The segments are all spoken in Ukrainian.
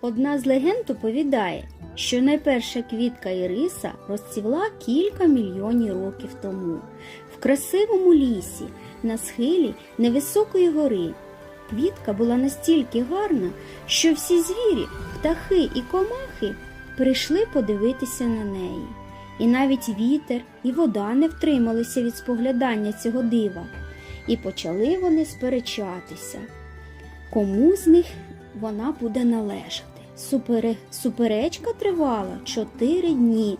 Одна з легенд оповідає, що найперша квітка Іриса розцвіла кілька мільйонів років тому в красивому лісі на схилі невисокої гори. Квітка була настільки гарна, що всі звірі, птахи і комахи прийшли подивитися на неї. І навіть вітер і вода не втрималися від споглядання цього дива, і почали вони сперечатися, кому з них вона буде належати. Супере... Суперечка тривала чотири дні,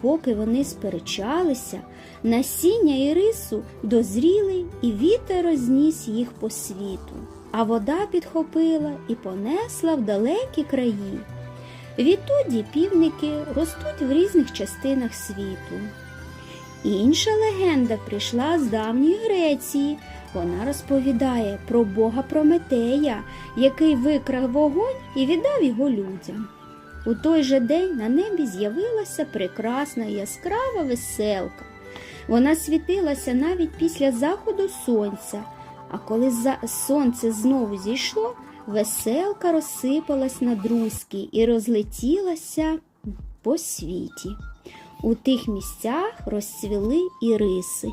поки вони сперечалися, насіння і рису дозріли, і вітер розніс їх по світу, а вода підхопила і понесла в далекі краї. Відтоді півники ростуть в різних частинах світу. Інша легенда прийшла з давньої Греції. Вона розповідає про бога Прометея, який викрав вогонь і віддав його людям. У той же день на небі з'явилася прекрасна яскрава веселка. Вона світилася навіть після заходу сонця, а коли сонце знову зійшло, веселка розсипалась на друзки і розлетілася по світі. У тих місцях розцвіли іриси.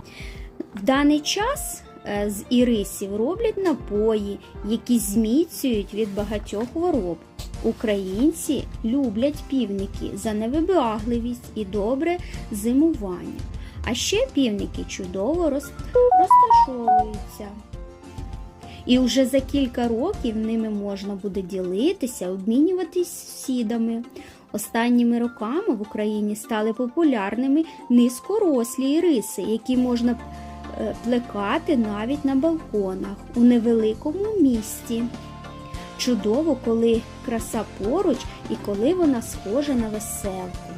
В даний час з ірисів роблять напої, які зміцюють від багатьох хвороб. Українці люблять півники за невибагливість і добре зимування. А ще півники чудово роз- розташовуються. І вже за кілька років ними можна буде ділитися, обмінюватись сусідами. Останніми роками в Україні стали популярними низькорослі іриси, які можна е, плекати навіть на балконах у невеликому місті. Чудово, коли краса поруч і коли вона схожа на веселку.